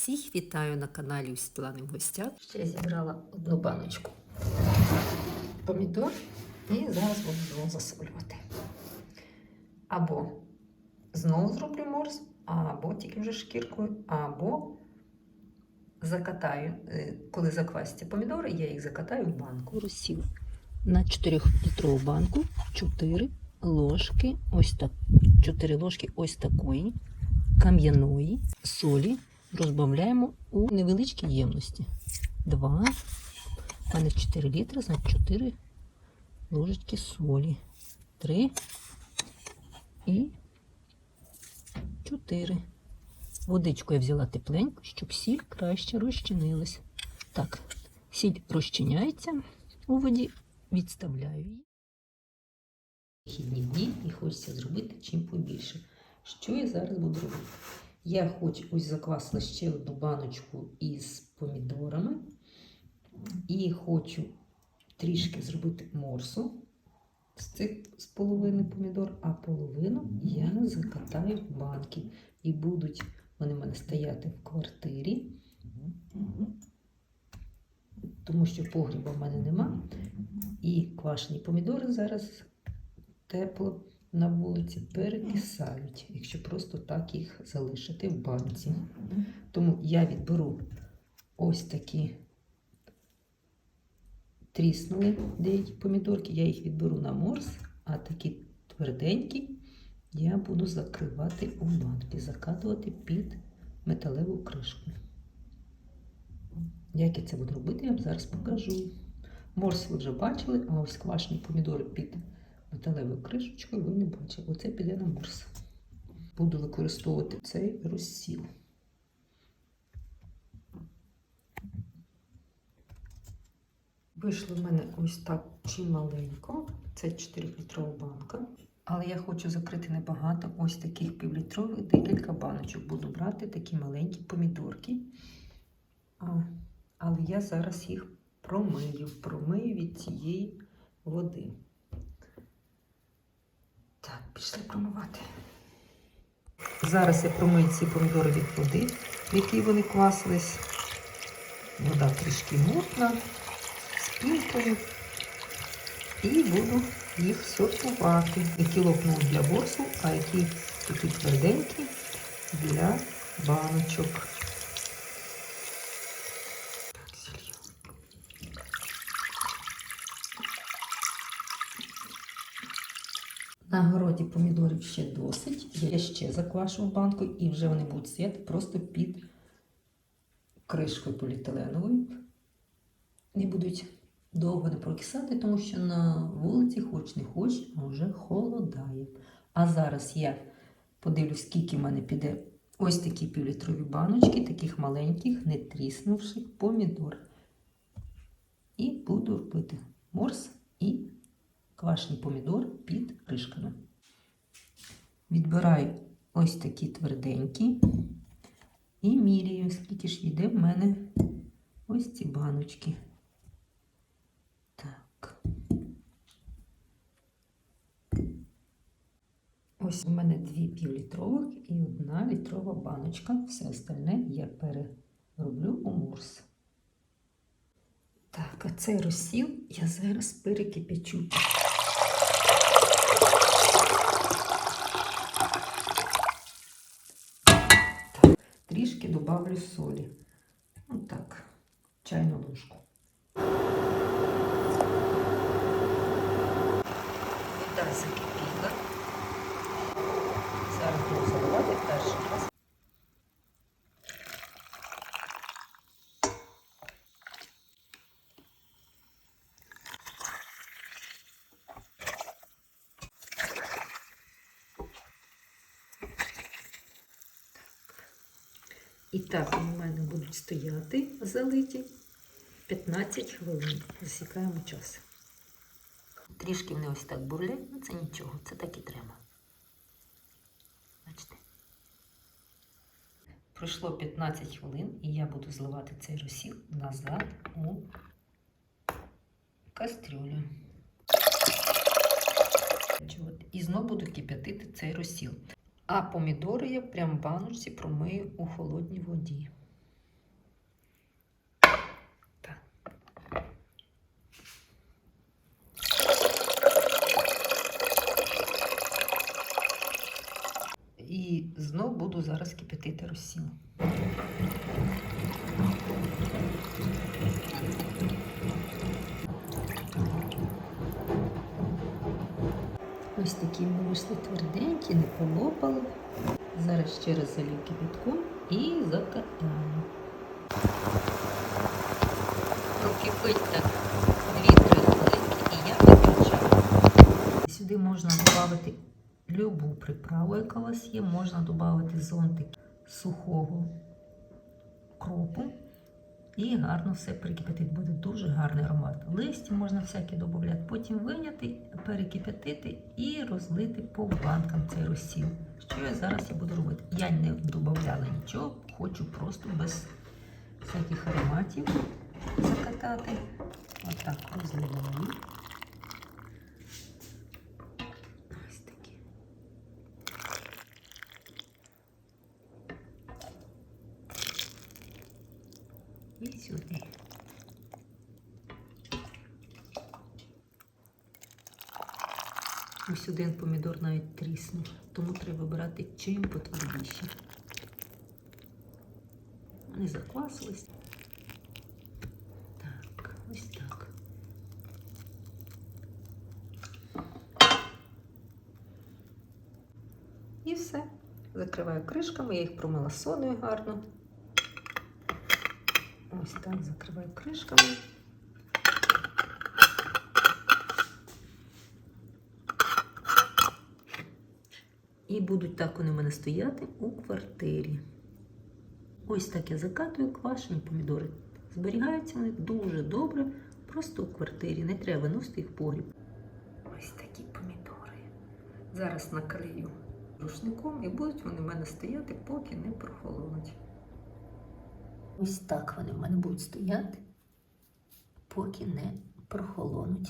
Всіх вітаю на каналі у Світлани в гостях. Ще я зібрала одну баночку помідор і зараз буду знову засолювати. Або знову зроблю морс, або тільки вже шкіркою, або закатаю, е, коли заквасяться помідори, я їх закатаю в банку. Розсіл на 4-літрову банку 4 ложки, ось так, 4 ложки ось такої кам'яної солі розбавляємо у невеличкій ємності. 2, у мене 4 літри, значить 4 ложечки солі. 3 і 4. Водичку я взяла тепленьку, щоб сіль краще розчинилась. Так, сіль розчиняється у воді, відставляю її. Вихідні дні і хочеться зробити чим побільше. Що я зараз буду робити? Я хоч ось заквасила ще одну баночку із помідорами. І хочу трішки зробити морсу з цих з половини помідор, а половину я закатаю в банки. І будуть вони в мене стояти в квартирі, тому що погріба в мене нема. І квашені помідори зараз тепло на вулиці перекисають, якщо просто так їх залишити в банці. Тому я відберу ось такі тріснули деякі помідорки, я їх відберу на морс, а такі тверденькі я буду закривати у банки, закатувати під металеву кришку. Як я це буду робити, я вам зараз покажу. Морс ви вже бачили, а ось квашені помідори під металевою кришечкою ви не бачили. Оце піде на морс. Буду використовувати цей розсіл. Вийшло в мене ось так чималенько. Це 4-літрова банка. Але я хочу закрити небагато ось таких півлітрових декілька баночок. Буду брати такі маленькі помідорки. А, але я зараз їх промию, промию від цієї води. Пішли промивати. Зараз я промию ці помідори від води, в якій вони квасились. Вода трішки мутна, з пінкою. І буду їх сортувати. Які лопнули для борсу, а які такі тверденькі для баночок. Так, зілью. На городі помідорів ще досить. Я ще заквашу в банку і вже вони будуть стояти просто під кришкою поліетиленовою. І будуть довго не прокисати, тому що на вулиці, хоч не хоч, а вже холодає. А зараз я подивлюсь, скільки в мене піде ось такі півлітрові баночки, таких маленьких, не тріснувших помідор. І буду робити морс і квашний помідор під кришками. Відбираю ось такі тверденькі і міряю, скільки ж йде в мене ось ці баночки. Так. Ось у мене дві півлітрових і одна літрова баночка. Все остальне я перероблю у морс. Так, а цей розсіл я зараз перекипячу. Так, трішки добавлю солі. Отак, чайну ложку. Вода закипіла. Зараз буду заливати перший раз. І так у мене будуть стояти залиті 15 хвилин. Засікаємо час. Трішки вони ось так бурлять, ну це нічого, це так і треба. Бачите? Пройшло 15 хвилин і я буду зливати цей розсіл назад у кастрюлю. І знову буду кип'ятити цей розсіл. А помідори я прям в баночці промию у холодній воді. І знову буду зараз кипятити росію. Ось такі ми вийшли тверденькі, не полопали. Зараз ще раз залью кипятком і закатаю. Прокипить так 2-3 хвилинки і я виключаю. Сюди можна додати любу приправу, яка у вас є. Можна додати зонтик сухого. І гарно все прикипятити. Буде дуже гарний аромат. Листя можна всяке додати, потім виняти, перекипятити і розлити по банкам цей розсіл. Що я зараз і буду робити? Я не додавала нічого, хочу просто без всяких ароматів закатати. Отак розливаю. І сюди. Ось один помідор навіть тріснув, тому треба вибирати чим потвердіше. Вони заквасились. Так, ось так. І все. Закриваю кришками, я їх промила содою гарно. Ось так закриваю кришками. І будуть так вони в мене стояти у квартирі. Ось так я закатую квашені помідори. Зберігаються вони дуже добре, просто у квартирі. Не треба виносити їх в погріб. Ось такі помідори. Зараз накрию рушником і будуть вони в мене стояти, поки не прохолонуть. Ось так вони в мене будуть стояти, поки не прохолонуть.